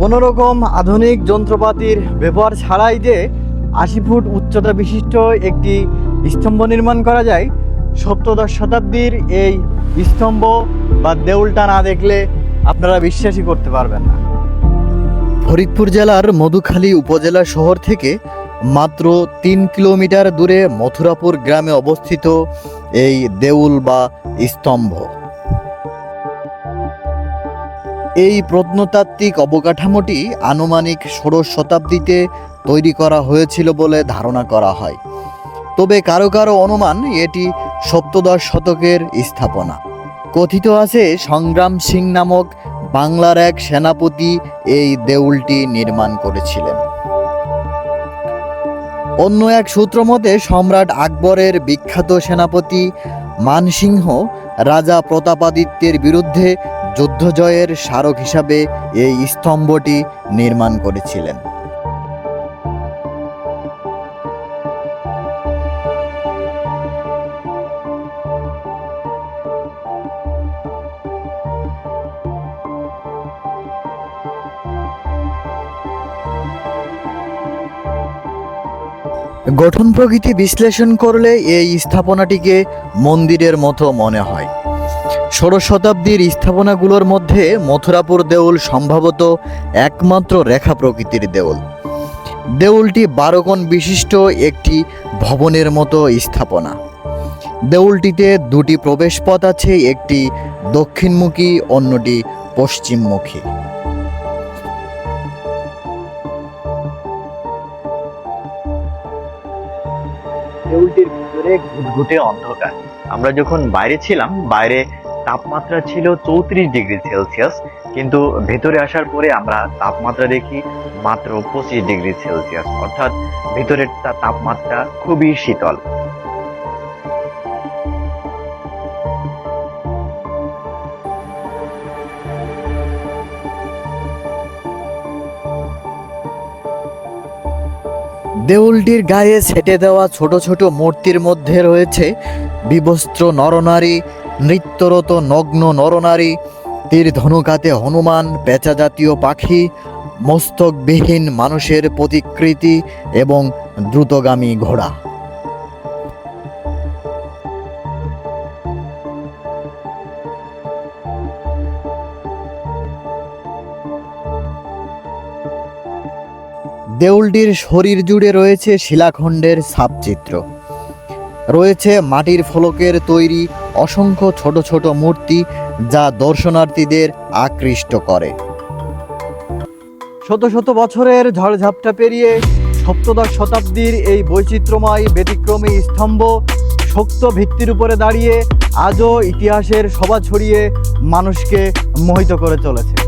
কোনো রকম আধুনিক যন্ত্রপাতির ব্যবহার ছাড়াই যে আশি ফুট উচ্চতা বিশিষ্ট একটি স্তম্ভ নির্মাণ করা যায়, সপ্তদশ শতাব্দীর এই স্তম্ভ বা দেউলটা না দেখলে আপনারা বিশ্বাসই করতে পারবেন না। ফরিদপুর জেলার মধুখালী উপজেলা শহর থেকে মাত্র তিন কিলোমিটার দূরে মথুরাপুর গ্রামে অবস্থিত এই দেউল বা স্তম্ভ। এই প্রত্নতাত্ত্বিক অবকাঠামোটি আনুমানিক ষোড়শ শতাব্দীতে তৈরি করা হয়েছিল বলে ধারণা করা হয়। তবে কারও কারও অনুমান এটি সপ্তদশ শতকের স্থাপনা। কথিত আছে, সংগ্রাম সিং নামক বাংলার এক সেনাপতি এই দেউলটি নির্মাণ করেছিলেন। অন্য এক সূত্র মতে, সম্রাট আকবরের বিখ্যাত সেনাপতি মানসিংহ রাজা প্রতাপাদিত্যের বিরুদ্ধে যুদ্ধজয়ের স্মারক হিসাবে এই স্তম্ভটি নির্মাণ করেছিলেন। গঠন প্রকৃতি বিশ্লেষণ করলে এই স্থাপনাটিকে মন্দিরের মতো মনে হয়। ষোড়শ শতাব্দীর স্থাপনাগুলোর মধ্যে মথুরাপুর দেউল সম্ভবত একমাত্র রেখা প্রকৃতির দেউল। দেউলটি বারো কোণ বিশিষ্ট একটি ভবনের মতো স্থাপনা। দেউলটিতে দুটি প্রবেশপথ আছে, একটি দক্ষিণমুখী, অন্যটি পশ্চিমমুখী। দেউলটির ভিতরে ঘুটঘুটে অন্ধকার। আমরা যখন বাইরে ছিলাম, বাইরে তাপমাত্রা ছিল চৌত্রিশ ডিগ্রি সেলসিয়াস, কিন্তু ভেতরে আসার পরে আমরা তাপমাত্রা দেখি মাত্র পঁচিশ ডিগ্রি সেলসিয়াস, অর্থাৎ ভেতরের তাপমাত্রা খুবই শীতল। দেউলটির গায়ে ছেটে দেওয়া ছোট ছোট মূর্তির মধ্যে রয়েছে বিবস্ত্র নরনারী নৃত্যরত নগ্ন নরনারী, তীর ধনুকাতে হনুমান পেঁচা জাতীয় পাখি, মস্তকবিহীন মানুষের প্রতিকৃতি এবং দ্রুতগামী ঘোড়া। দেউলটির শরীর জুড়ে রয়েছে শিলাখণ্ডের ছাপচিত্র রয়েছে মাটির ফলকের তৈরি অসংখ্য ছোট ছোট মূর্তি যা দর্শনার্থীদের আকৃষ্ট করে। শত শত বছরের ঝড়ঝাপটা পেরিয়ে সপ্তদশ শতাব্দীর এই বৈচিত্র্যময় ব্যতিক্রমী স্তম্ভ শক্ত ভিত্তির উপরে দাঁড়িয়ে আজও ইতিহাসের সভা ছড়িয়ে মানুষকে মোহিত করে চলেছে।